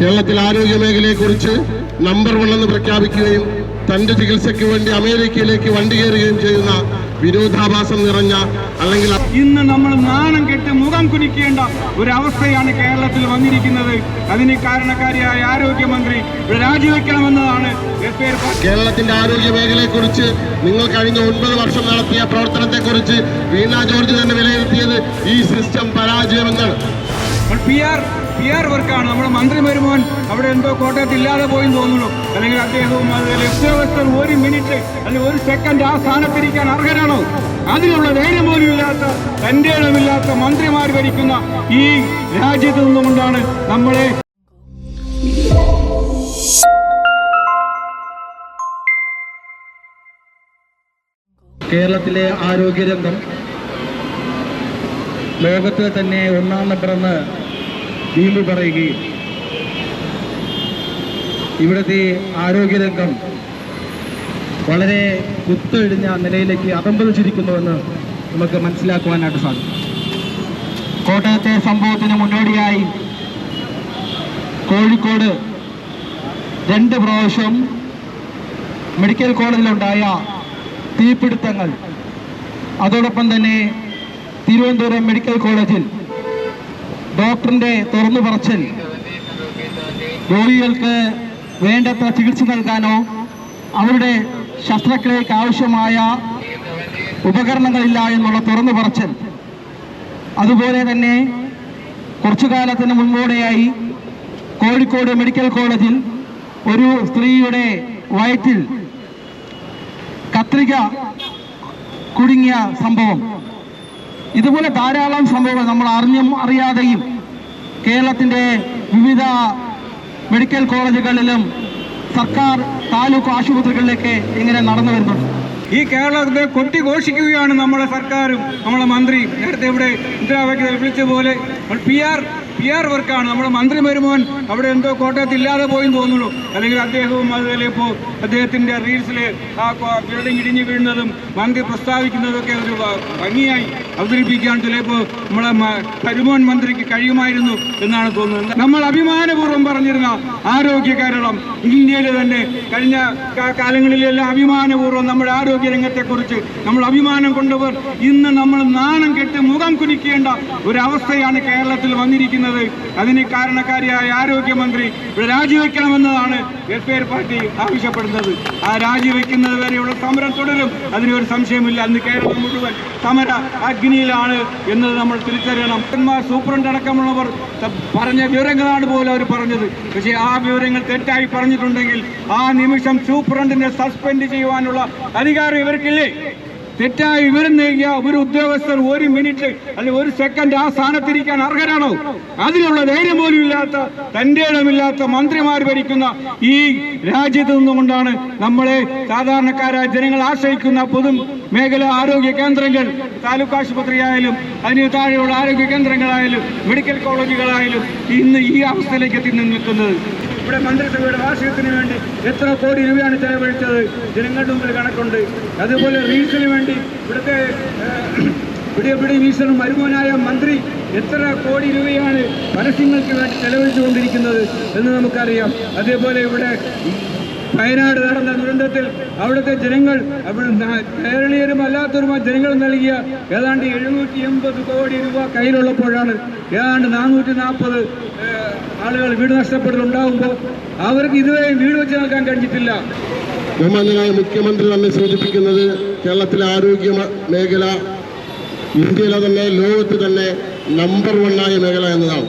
കേരളത്തിൽ ആരോഗ്യ മേഖലയെക്കുറിച്ച് number one എന്ന് പ്രഖ്യാപിക്കുകയും തന്റെ ചികിത്സയ്ക്ക് വേണ്ടി അമേരിക്കയിലേക്ക് വണ്ടി കയറുകയും ചെയ്യുന്ന വിരോധാഭാസം നിറഞ്ഞ അല്ലെങ്കിൽ ഇന്ന് നമ്മൾ നാണം കെട്ട് മുഖം കുനിക്കേണ്ട ഒരു അവസ്ഥയാണ് കേരളത്തിൽ വന്നിരിക്കുന്നത്. അതിന് കാരണക്കാരിയായ ആരോഗ്യമന്ത്രി രാജിവെക്കണമെന്നതാണ് കേരളത്തിന്റെ ആരോഗ്യ മേഖലയെക്കുറിച്ച് നിങ്ങൾ കഴിഞ്ഞ ഒൻപത് വർഷം നടത്തിയ പ്രവർത്തനത്തെക്കുറിച്ച് വീണ ജോർജ് തന്നെ വിലയിരുത്തിയത് ഈ സിസ്റ്റം പരാജയമെന്നാണ്. പി ആർ വർക്കാണ് നമ്മുടെ മന്ത്രി വരുമോൻ അവിടെ എന്തോ കോട്ടയത്ത് ഇല്ലാതെ പോയി തോന്നുന്നു. അല്ലെങ്കിൽ അദ്ദേഹവും ഉദ്യോഗസ്ഥർ ഒരു മിനിറ്റ് അല്ലെങ്കിൽ ഒരു സെക്കൻഡ് ആ സ്ഥാനത്തിരിക്കാൻ അർഹരാണോ? അതിനുള്ള ധൈര്യം പോലും ഇല്ലാത്ത തന്റെ ഇടമില്ലാത്ത മന്ത്രിമാർ ഭരിക്കുന്ന ഈ രാജ്യത്ത് നിന്നുകൊണ്ടാണ് നമ്മളെ കേരളത്തിലെ ആരോഗ്യരംഗം ലോകത്തിൽ തന്നെ ഒന്നാം നമ്പറെന്ന് വീമ്പ് പറയുകയും ഇവിടുത്തെ ആരോഗ്യരംഗം വളരെ കുത്തൊഴിഞ്ഞ നിലയിലേക്ക് അതമ്പതിച്ചിരിക്കുന്നുവെന്ന് നമുക്ക് മനസ്സിലാക്കുവാനായിട്ട് സാധിക്കും. കോട്ടയത്തെ സംഭവത്തിന് മുന്നോടിയായി കോഴിക്കോട് രണ്ട് പ്രാവശ്യം മെഡിക്കൽ കോളേജിലുണ്ടായ തീപിടുത്തങ്ങൾ. അതോടൊപ്പം തന്നെ തിരുവനന്തപുരം മെഡിക്കൽ കോളേജിൽ ഡോക്ടറിന്റെ തുറന്നു പറച്ചൽ. രോഗികൾക്ക് വേണ്ടത്ര ചികിത്സ നൽകാനോ അവരുടെ ശസ്ത്രക്രിയയ്ക്ക് ആവശ്യമായ ഉപകരണങ്ങളില്ല എന്നുള്ള തുറന്നു പറച്ചൽ. അതുപോലെ തന്നെ കുറച്ചു കാലത്തിന് മുൻപോടെയായി കോഴിക്കോട് മെഡിക്കൽ കോളേജിൽ ഒരു സ്ത്രീയുടെ വയറ്റിൽ കത്രിക കുടുങ്ങിയ സംഭവം. ഇതുപോലെ ധാരാളം സംഭവങ്ങൾ നമ്മൾ അറിഞ്ഞും അറിയാതെയും കേരളത്തിന്റെ വിവിധ മെഡിക്കൽ കോളേജുകളിലും സർക്കാർ താലൂക്ക് ആശുപത്രികളിലേക്ക് ഇങ്ങനെ നടന്നു വരുന്നുണ്ട്. ഈ കേരളത്തെ കൊട്ടിഘോഷിക്കുകയാണ് നമ്മുടെ സർക്കാരും നമ്മുടെ മന്ത്രി നേരത്തെ ഇവിടെ മുദ്രാവാക്യത്തിൽ വിളിച്ച പോലെ പി ആർ പി ആർ വർക്കാണ്. നമ്മുടെ മന്ത്രി മരുമോൻ അവിടെ എന്തോ കോട്ടയത്ത് ഇല്ലാതെ പോയി തോന്നുന്നു. അല്ലെങ്കിൽ അദ്ദേഹവും അതുപോലെ ഇപ്പോൾ അദ്ദേഹത്തിന്റെ റീൽസിൽ ആ ബിൽഡിംഗ് ഇടിഞ്ഞു വീഴുന്നതും മന്ത്രി പ്രസ്താവിക്കുന്നതൊക്കെ ഒരു ഭംഗിയായി അവതരിപ്പിക്കാൻ ചിലപ്പോൾ നമ്മളെ കരുമോൻ മന്ത്രിക്ക് കഴിയുമായിരുന്നു എന്നാണ് തോന്നുന്നത്. നമ്മൾ അഭിമാനപൂർവം പറഞ്ഞിരുന്ന ആരോഗ്യ കേരളം ഇന്ത്യയിൽ തന്നെ കഴിഞ്ഞ കാലങ്ങളിലെല്ലാം അഭിമാനപൂർവം നമ്മുടെ ആരോഗ്യ രംഗത്തെക്കുറിച്ച് നമ്മൾ അഭിമാനം കൊണ്ടവർ ഇന്ന് നമ്മൾ നാണം കെട്ട് മുഖം കുനിക്കേണ്ട ഒരവസ്ഥയാണ് കേരളത്തിൽ വന്നിരിക്കുന്നത്. അതിന് കാരണക്കാരിയായ ആരോഗ്യമന്ത്രി രാജിവെക്കണമെന്നതാണ് ആർ പാർട്ടി ആവശ്യപ്പെടുന്നത്. ആ രാജിവെക്കുന്നത് വരെയുള്ള സമരം തുടരും. അതിനൊരു സംശയമില്ല. അന്ന് കേരളം മുഴുവൻ സമര അഗ്നിയിലാണ് എന്നത് നമ്മൾ തിരിച്ചറിയണം. സൂപ്രണ്ട് അടക്കമുള്ളവർ പറഞ്ഞ വിവരങ്ങളാണ് പോലും അവർ പറഞ്ഞത്. പക്ഷേ ആ വിവരങ്ങൾ തെറ്റായി പറഞ്ഞിട്ടുണ്ടെങ്കിൽ ആ നിമിഷം സൂപ്രണ്ടിനെ സസ്പെൻഡ് ചെയ്യുവാനുള്ള അധികാരം ഇവർക്കില്ലേ? തെറ്റായ വിവരം നൽകിയ ഒരു ഉദ്യോഗസ്ഥർ ഒരു മിനിറ്റ് അല്ലെങ്കിൽ ഒരു സെക്കൻഡ് ആ സ്ഥാനത്തിരിക്കാൻ അർഹരാണോ? അതിനുള്ള ധൈര്യം പോലും ഇല്ലാത്ത തന്റെ ഇടമില്ലാത്ത മന്ത്രിമാർ ഭരിക്കുന്ന ഈ രാജ്യത്ത് നിന്നുകൊണ്ടാണ് നമ്മളെ സാധാരണക്കാരായ ജനങ്ങൾ ആശ്രയിക്കുന്ന പൊതു മേഖല ആരോഗ്യ കേന്ദ്രങ്ങൾ താലൂക്ക് ആശുപത്രിയായാലും അതിന് താഴെയുള്ള ആരോഗ്യ കേന്ദ്രങ്ങളായാലും മെഡിക്കൽ കോളേജുകളായാലും ഇന്ന് ഈ അവസ്ഥയിലേക്ക് എത്തി നിൽക്കുന്നത് ഇവിടെ മന്ത്രിസഭയുടെ വാർഷികത്തിന് വേണ്ടി എത്ര കോടി രൂപയാണ് ചെലവഴിച്ചത്? ജനങ്ങളുടെ മുമ്പിൽ കണക്കുണ്ട്. അതുപോലെ റീൽസിന് വേണ്ടി ഇവിടുത്തെ പിടിയപ്പിടി വീശണം മരുമോനായ മന്ത്രി എത്ര കോടി രൂപയാണ് പരസ്യങ്ങൾക്ക് വേണ്ടി ചെലവഴിച്ചുകൊണ്ടിരിക്കുന്നത് എന്ന് നമുക്കറിയാം. അതേപോലെ ഇവിടെ വയനാട് നടന്ന ദുരന്തത്തിൽ അവിടുത്തെ ജനങ്ങൾ കേരളീയരും അല്ലാത്തവരുമായ ജനങ്ങൾ നൽകിയ ഏതാണ്ട് എഴുന്നൂറ്റി എൺപത് കോടി രൂപ കയ്യിലുള്ളപ്പോഴാണ് ഏതാണ്ട് നാനൂറ്റി നാൽപ്പത് ആളുകൾ വീട് നഷ്ടപ്പെടലുണ്ടാകുമ്പോൾ അവർക്ക് ഇതുവരെ വീട് വെച്ച് നൽകാൻ കഴിഞ്ഞിട്ടില്ല. ബഹുമാന്യനായ മുഖ്യമന്ത്രി തന്നെ സൂചിപ്പിക്കുന്നത് കേരളത്തിലെ ആരോഗ്യ മേഖല ഇന്ത്യയിലെ തന്നെ ലോകത്ത് തന്നെ നമ്പർ വണ്ണായ മേഖല എന്നതാണ്.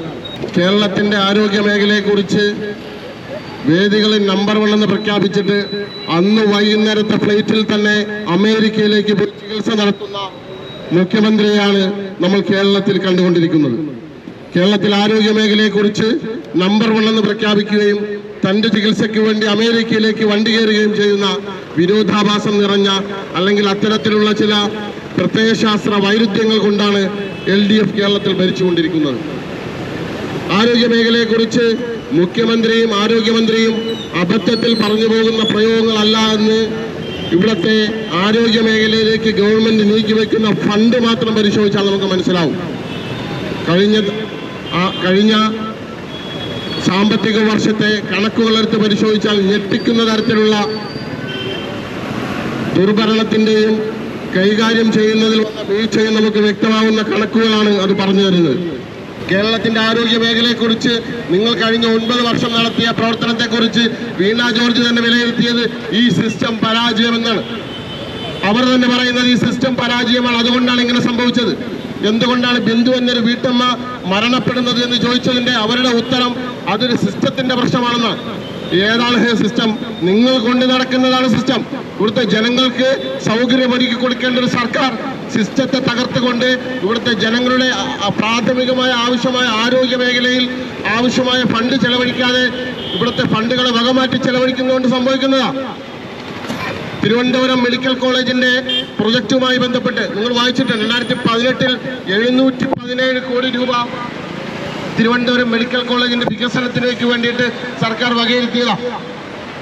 കേരളത്തിന്റെ ആരോഗ്യ മേഖലയെക്കുറിച്ച് വേദികളിൽ നമ്പർ വൺ എന്ന് പ്രഖ്യാപിച്ചിട്ട് അന്ന് വൈകുന്നേരത്തെ ഫ്ലൈറ്റിൽ തന്നെ അമേരിക്കയിലേക്ക് പോയി ചികിത്സ നടത്തുന്ന മുഖ്യമന്ത്രിയെയാണ് നമ്മൾ കേരളത്തിൽ കണ്ടുകൊണ്ടിരിക്കുന്നത്. കേരളത്തിൽ ആരോഗ്യ മേഖലയെക്കുറിച്ച് നമ്പർ വൺ എന്ന് പ്രഖ്യാപിക്കുകയും തന്റെ ചികിത്സയ്ക്ക് വേണ്ടി അമേരിക്കയിലേക്ക് വണ്ടി കയറുകയും ചെയ്യുന്ന വിരോധാഭാസം നിറഞ്ഞ അല്ലെങ്കിൽ അത്തരത്തിലുള്ള ചില പ്രത്യയശാസ്ത്ര വൈരുദ്ധ്യങ്ങൾ കൊണ്ടാണ് എൽ ഡി എഫ് കേരളത്തിൽ ഭരിച്ചുകൊണ്ടിരിക്കുന്നത്. ആരോഗ്യ മേഖലയെക്കുറിച്ച് മുഖ്യമന്ത്രിയും ആരോഗ്യമന്ത്രിയും അബദ്ധത്തിൽ പറഞ്ഞു പോകുന്ന പ്രയോഗങ്ങളല്ല എന്ന് ഇവിടുത്തെ ആരോഗ്യ മേഖലയിലേക്ക് ഗവൺമെന്റ് നീക്കിവെക്കുന്ന ഫണ്ട് മാത്രം പരിശോധിച്ചാൽ നമുക്ക് മനസ്സിലാവും. കഴിഞ്ഞ കഴിഞ്ഞ സാമ്പത്തിക വർഷത്തെ കണക്കുകളെടുത്ത് പരിശോധിച്ചാൽ ഞെട്ടിക്കുന്ന തരത്തിലുള്ള ദുർഭരണത്തിന്റെയും കൈകാര്യം ചെയ്യുന്നതിലുള്ള വീഴ്ചയും നമുക്ക് വ്യക്തമാവുന്ന കണക്കുകളാണ് അത് പറഞ്ഞു തരുന്നത്. കേരളത്തിന്റെ ആരോഗ്യ മേഖലയെക്കുറിച്ച് നിങ്ങൾ കഴിഞ്ഞ ഒൻപത് വർഷം നടത്തിയ പ്രവർത്തനത്തെക്കുറിച്ച് വീണ ജോർജ് തന്നെ വിലയിരുത്തിയത് ഈ സിസ്റ്റം പരാജയമെന്നാണ്. അവർ തന്നെ പറയുന്നത് ഈ സിസ്റ്റം പരാജയമാണ്. അതുകൊണ്ടാണ് ഇങ്ങനെ സംഭവിച്ചത്. എന്തുകൊണ്ടാണ് ബിന്ദു എന്നൊരു വീട്ടമ്മ മരണപ്പെടുന്നത് എന്ന് ചോദിച്ചതിന്റെ അവരുടെ ഉത്തരം അതൊരു സിസ്റ്റത്തിന്റെ പ്രശ്നമാണെന്നാണ്. ഏതാണ് സിസ്റ്റം? നിങ്ങൾ കൊണ്ട് നടക്കുന്നതാണ് സിസ്റ്റം. ഇവിടുത്തെ ജനങ്ങൾക്ക് സൗകര്യം ഒരുക്കി കൊടുക്കേണ്ട ഒരു സർക്കാർ സിസ്റ്റത്തെ തകർത്തുകൊണ്ട് ഇവിടുത്തെ ജനങ്ങളുടെ പ്രാഥമികമായ ആവശ്യമായ ആരോഗ്യ മേഖലയിൽ ആവശ്യമായ ഫണ്ട് ചെലവഴിക്കാതെ ഇവിടുത്തെ ഫണ്ടുകളെ വകമാറ്റി ചെലവഴിക്കുന്നതുകൊണ്ട് സംഭവിക്കുന്നതാണ് തിരുവനന്തപുരം മെഡിക്കൽ കോളേജിന്റെ പ്രൊജക്റ്റുമായി ബന്ധപ്പെട്ട് നിങ്ങൾ വായിച്ചിട്ടുണ്ട്. രണ്ടായിരത്തി പതിനെട്ടിൽ എഴുന്നൂറ്റി പതിനേഴ് കോടി രൂപ തിരുവനന്തപുരം മെഡിക്കൽ കോളേജിന്റെ വികസനത്തിലേക്ക് വേണ്ടിയിട്ട് സർക്കാർ വകയിരുത്തിയതാ.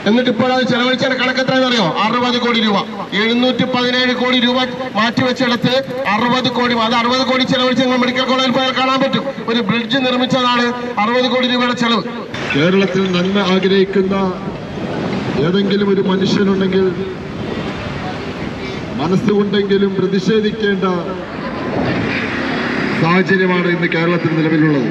എന്നിട്ട് ഇപ്പോൾ അത് ചെലവഴിച്ചതിന്റെ കണക്ക് എത്രയെന്ന് അറിയോ? അറുപത് കോടി രൂപ. എഴുന്നൂറ്റി പതിനേഴ് കോടി രൂപ മാറ്റിവെച്ചെടുത്ത് അറുപത് കോടി അത് അറുപത് കോടി ചെലവഴിച്ച് നിങ്ങൾ മെഡിക്കൽ കോളേജിൽ പോയാൽ കാണാൻ പറ്റും. ഒരു ബ്രിഡ്ജ് നിർമ്മിച്ചതാണ് അറുപത് കോടി രൂപയുടെ ചെലവ്. കേരളത്തിൽ നന്മ ആഗ്രഹിക്കുന്ന ഏതെങ്കിലും ഒരു മനുഷ്യനുണ്ടെങ്കിൽ മനസ്സുകൊണ്ടെങ്കിലും പ്രതിഷേധിക്കേണ്ട സാഹചര്യമാണ് ഇന്ന് കേരളത്തിൽ നിലവിലുള്ളത്.